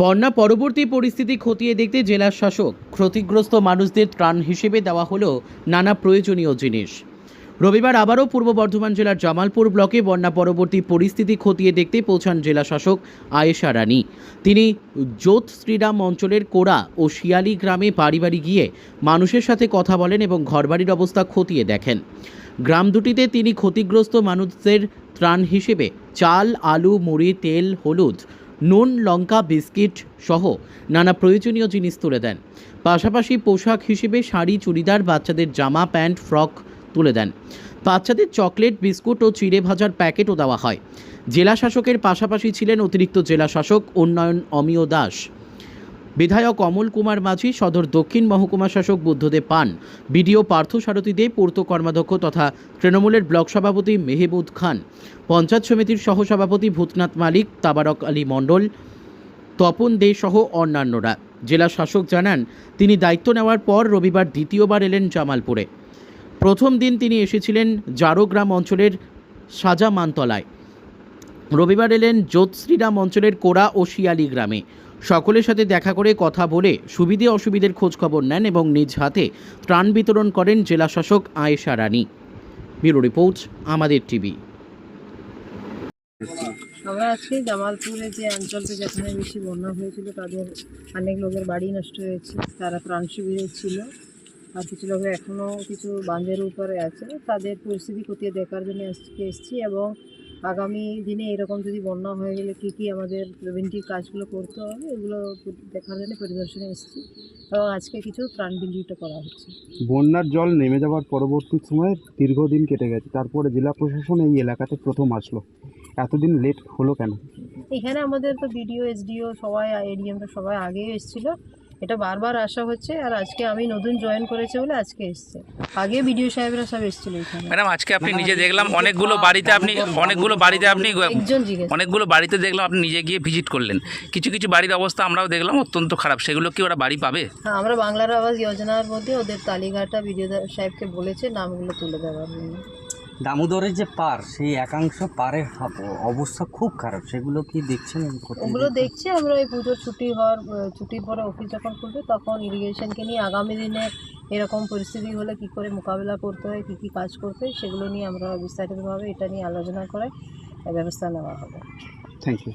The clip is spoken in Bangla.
বন্যা পরবর্তী পরিস্থিতি খতিয়ে দেখতে জেলা শাসক ক্ষতিগ্রস্ত মানুষদের ত্রাণ হিসেবে দেওয়া হলো নানা প্রয়োজনীয় জিনিস। রবিবার আবারও পূর্ব বর্ধমান জেলার জামালপুর ব্লকে বন্যা পরবর্তী পরিস্থিতি খতিয়ে দেখতে পৌঁছান জেলা শাসক আয়েশা রানী। তিনি জোত শ্রীরাম অঞ্চলের কোড়া ও শিয়ালি গ্রামে বাড়ি বাড়ি গিয়ে মানুষের সাথে কথা বলেন এবং ঘরবাড়ির অবস্থা খতিয়ে দেখেন। গ্রাম দুটিতে তিনি ক্ষতিগ্রস্ত মানুষদের ত্রাণ হিসেবে চাল, আলু, মুড়ি, তেল, হলুদ নুন, লঙ্কা, বিস্কিট সহ নানা প্রয়োজনীয় জিনিস তুলে দেন। পাশাপাশি পোশাক হিসেবে শাড়ি, চুড়িদার, বাচ্চাদের জামা, প্যান্ট, ফ্রক তুলে দেন। বাচ্চাদের চকলেট, বিস্কুট ও চিড়ে ভাজার প্যাকেটও দেওয়া হয়। জেলা শাসকের পাশাপাশি ছিলেন অতিরিক্ত জেলা শাসক উন্নয়ন অমিয় দাস। বিধায়ক অমল কুমার মাঝি, সদর দক্ষিণ মহকুমা শাসক বুদ্ধদেব পান, বিডিও পার্থ সারথী দে পূর্ত কর্মাধ্যক্ষ তথা তৃণমূলের ব্লক সভাপতি মেহেবুদ খান, পঞ্চায়েত সমিতির সহসভাপতি ভূতনাথ মালিক, তাবারক আলী মণ্ডল, তপন দে সহ অন্যান্যরা। জেলা শাসক জানান, তিনি দায়িত্ব নেওয়ার পর রবিবার দ্বিতীয়বার এলেন জামালপুরে। প্রথম দিন তিনি এসেছিলেন জারোগ্রাম অঞ্চলের সাজা মানতলায় রবিবার এলেন জ্যোৎশ্রীরাম অঞ্চলের কোড়া ও শিয়ালি গ্রামে। সকলের সাথে দেখা করে কথা বলে সুবিধে অসুবিধের খোঁজখবর নেন এবং নিজ হাতে ত্রাণ বিতরণ করেন জেলা শাসক আয়েশা রানী। ব্যুরো রিপোর্ট, আমাদের টিভি। আমরা আজকে জামালপুরে, যে অঞ্চলটা যেখানে বেশি বন্যা হয়েছিল, তাদের অনেক লোকের বাড়ি নষ্ট হয়েছে, তারা ত্রাণ শিবিরে ছিল। আর কিছু লোকের এখনও কিছু বাঁধের উপরে আছে। তাদের পরিস্থিতি খতিয়ে দেখার জন্য আজকে এসেছি এবং আগামী দিনে এরকম যদি বন্যা হয়ে গেলে কী কী আমাদের প্রিভেন্টিভ কাজগুলো করতে হবে এগুলো দেখার জন্য পরিদর্শনে এসেছি এবং আজকে কিছু ত্রাণ বিলিটা করা হচ্ছে। বন্যার জল নেমে যাওয়ার পরবর্তী সময়ে দীর্ঘদিন কেটে গেছে তারপরে জেলা প্রশাসন এই এলাকাতে প্রথম আসলো। এতদিন লেট হলো কেন? এখানে আমাদের তো বিডিও এসডিও সবাই এডিএমটা সবাই আগেই এসেছিল। এটা বারবার আসা হচ্ছে আর আজকে আমি নতুন জয়েন করেছে বলে আজকে এসছে। আগে বিডিও সাহেবরা সব এসেছিল এখানে। ম্যাডাম আজকে আপনি নিজে দেখলাম অনেকগুলো বাড়িতে আপনি অনেকগুলো বাড়িতে আপনি একজন জিজ্ঞেস অনেকগুলো বাড়িতে দেখলাম আপনি নিজে গিয়ে ভিজিট করলেন। কিছু কিছু বাড়ির অবস্থা আমরাও দেখলাম অত্যন্ত খারাপ। সেগুলো কি ওরা বাড়ি পাবে? হ্যাঁ আমরা বাংলার আবাস যোজনার মধ্যে ওদের তালিকাটা বিডিও সাহেবকে বলেছে নামগুলো তুলে দেওয়ার জন্য। দামোদরের যে পার সেই একাংশ পারের হাব- অবস্থা খুব খারাপ। সেগুলো কি দেখছেন ওগুলো দেখছি আমরা এই পুজোর ছুটি হওয়ার ছুটির পরে অফিস যখন খুলবে তখন ইরিগেশনকে নিয়ে আগামী দিনে এরকম পরিস্থিতি হলে কি করে মোকাবিলা করতে হয় কী কী কাজ করতে হয় সেগুলো নিয়ে আমরা বিস্তারিতভাবে এটা নিয়ে আলোচনা করে ব্যবস্থা নেওয়া হবে। Thank you